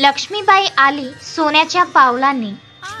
लक्ष्मीबाई आली सोन्याच्या पावलांनी.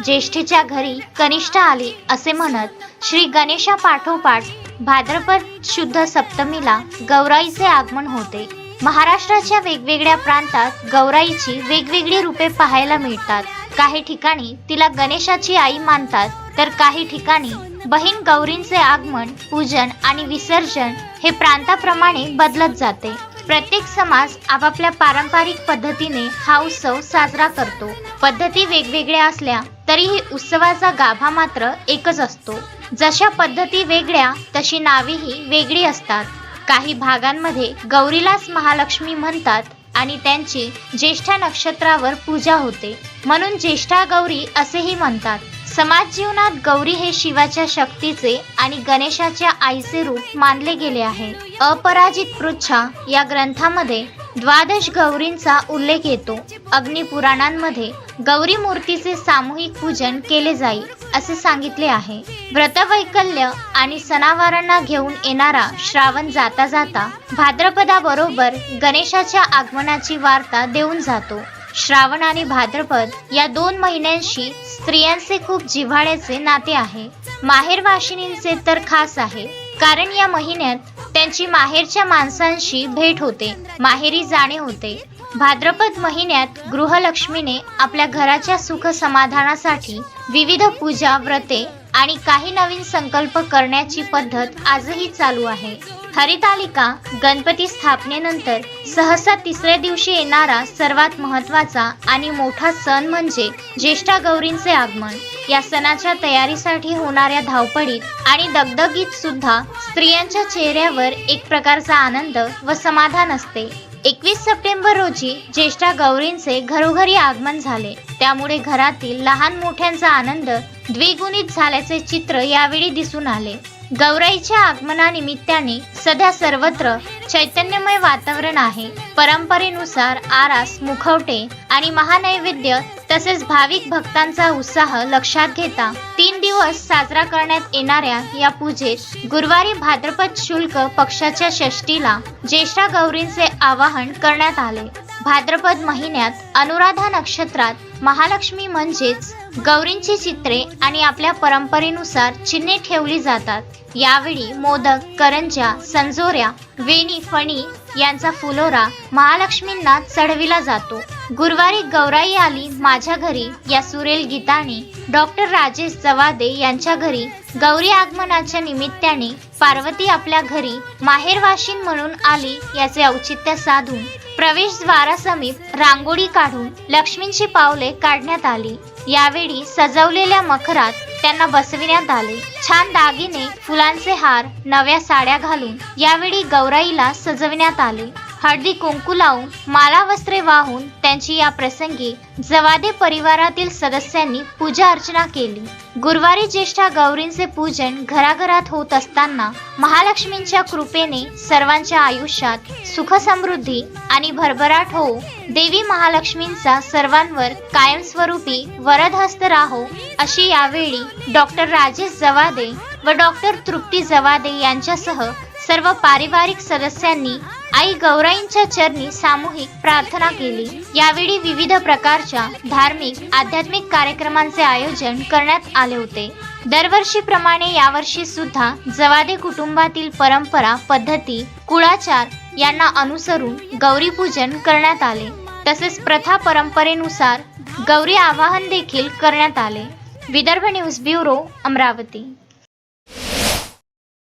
ज्येष्ठीच्या घरी कनिष्ठ आली असे म्हणत श्री गणेशा पाठोपाठ भाद्रपद शुद्ध सप्तमीला गौराईचे आगमन होते. महाराष्ट्राच्या वेगवेगळ्या प्रांतात गौराईची वेगवेगळी रूपे पाहायला मिळतात. काही ठिकाणी तिला गणेशाची आई मानतात तर काही ठिकाणी बहीण गौरींचे आगमन पूजन आणि विसर्जन हे प्रांताप्रमाणे बदलत जाते. प्रत्येक समाज आपापल्या पारंपरिक पद्धतीने हा उत्सव साजरा करतो. पद्धती वेगवेगळ्या असल्या तरीही उत्सवाचा गाभा मात्र एकच असतो. जशा पद्धती वेगळ्या तशी नावेही वेगळी असतात. काही भागांमध्ये गौरीलाच महालक्ष्मी म्हणतात आणि त्यांची ज्येष्ठा नक्षत्रावर पूजा होते. म्हणून ज्येष्ठा गौरी असेही म्हणतात. समाज जीवनात गौरी हे शिवाच्या शक्तीचे आणि गणेशाच्या आईचे रूप मानले गेले आहे. अपराजित पृच्छा या ग्रंथामध्ये द्वादश गौरींचा उल्लेख येतो. अग्निपुराणांमध्ये गौरी मूर्तीचे सामूहिक पूजन केले जाईल असे सांगितले आहे. व्रतवैकल्य आणि सणावारांना घेऊन येणारा श्रावण जाता जाता भाद्रपदाबरोबर गणेशाच्या आगमनाची वार्ता देऊन जातो. श्रावण आणि भाद्रपद या दोन महिन्यांशी स्त्रियांचे खूप जिव्हाळ्याचे नाते आहे. माहेर वाशिनींचे तर खास आहे कारण या महिन्यात त्यांची माहेरच्या माणसांशी भेट होते माहेरी जाणे होते. भाद्रपद महिन्यात गृहलक्ष्मीने आपल्या घराच्या सुख समाधानासाठी विविध पूजा व्रते आणि काही नवीन संकल्प करण्याची पद्धत आजही चालू आहे. हरितालिका गणपती स्थापनेनंतर सहसा तिसऱ्या दिवशी येणारा सर्वात महत्त्वाचा आणि मोठा सण म्हणजे ज्येष्ठा गौरींचे आगमन. या सणाच्या तयारीसाठी होणाऱ्या धावपळीत आणि दगदगीत सुद्धा स्त्रियांच्या चेहऱ्यावर एक प्रकारचा आनंद व समाधान असते. एकवीस सप्टेंबर रोजी ज्येष्ठा गौरींचे घरोघरी आगमन झाले. त्यामुळे घरातील लहान मोठ्यांचा आनंद द्विगुणित झाल्याचे चित्र यावेळी दिसून आले. गौराईच्या आगमनानिमित्ताने सध्या सर्वत्र चैतन्यमय वातावरण आहे. परंपरेनुसार आरास मुखवटे आणि महानैवेद्य तसेच भाविक भक्तांचा उत्साह लक्षात घेता तीन दिवस साजरा करण्यात येणाऱ्या या पूजेत गुरुवारी भाद्रपद शुल्क पक्षाच्या षष्टीला ज्येष्ठा गौरींचे आवाहन करण्यात आले. भाद्रपद महिन्यात अनुराधा नक्षत्रात महालक्ष्मी म्हणजेच गौरींची चित्रे आणि आपल्या परंपरेनुसार चिन्हे ठेवली जातात. यावेळी मोदक करंजा संजोऱ्या वेणी फणी यांचा फुलोरा महालक्ष्मींना चढविला जातो. गुरुवारी गौराई आली माझ्या घरी या सुरेल गीताने डॉक्टर राजेश जवादे यांच्या घरी गौरी आगमनाच्या निमित्ताने पार्वती आपल्या घरी माहेरवाशीन म्हणून आली याचे औचित्य साधून प्रवेशद्वारासमीप रांगोळी काढून लक्ष्मींची पावले काढण्यात आली. यावेळी सजवलेल्या मखरात त्यांना बसविण्यात आले. छान दागिने फुलांचे हार नव्या साड्या घालून यावेळी गौराईला सजविण्यात आले. हळदी कुंकू लावून माला वस्त्रे वाहून त्यांची या प्रसंगी जवादे परिवारातील सदस्यांनी पूजा अर्चना केली. गुरुवारी ज्येष्ठा गौरींचे पूजन घराघरात होत असताना महालक्ष्मींच्या कृपेने सर्वांच्या आयुष्यात सुख समृद्धी आणि भरभराट हो देवी महालक्ष्मींचा सर्वांवर कायमस्वरूपी वरदहस्त राहो अशी यावेळी डॉक्टर राजेश जवादे व डॉक्टर तृप्ती जवादे यांच्यासह सर्व पारिवारिक सदस्यांनी आई गौराईंच्या चरणी सामूहिक प्रार्थना केली. यावेळी विविध प्रकारच्या धार्मिक आध्यात्मिक कार्यक्रमांचे आयोजन करण्यात आले होते. दरवर्षीप्रमाणे यावर्षी सुद्धा जवादे कुटुंबातील परंपरा पद्धती कुळाचार यांना अनुसरून गौरी पूजन करण्यात आले. तसेच प्रथा परंपरेनुसार गौरी आवाहन देखील करण्यात आले. Vidarbha news bureau Amravati.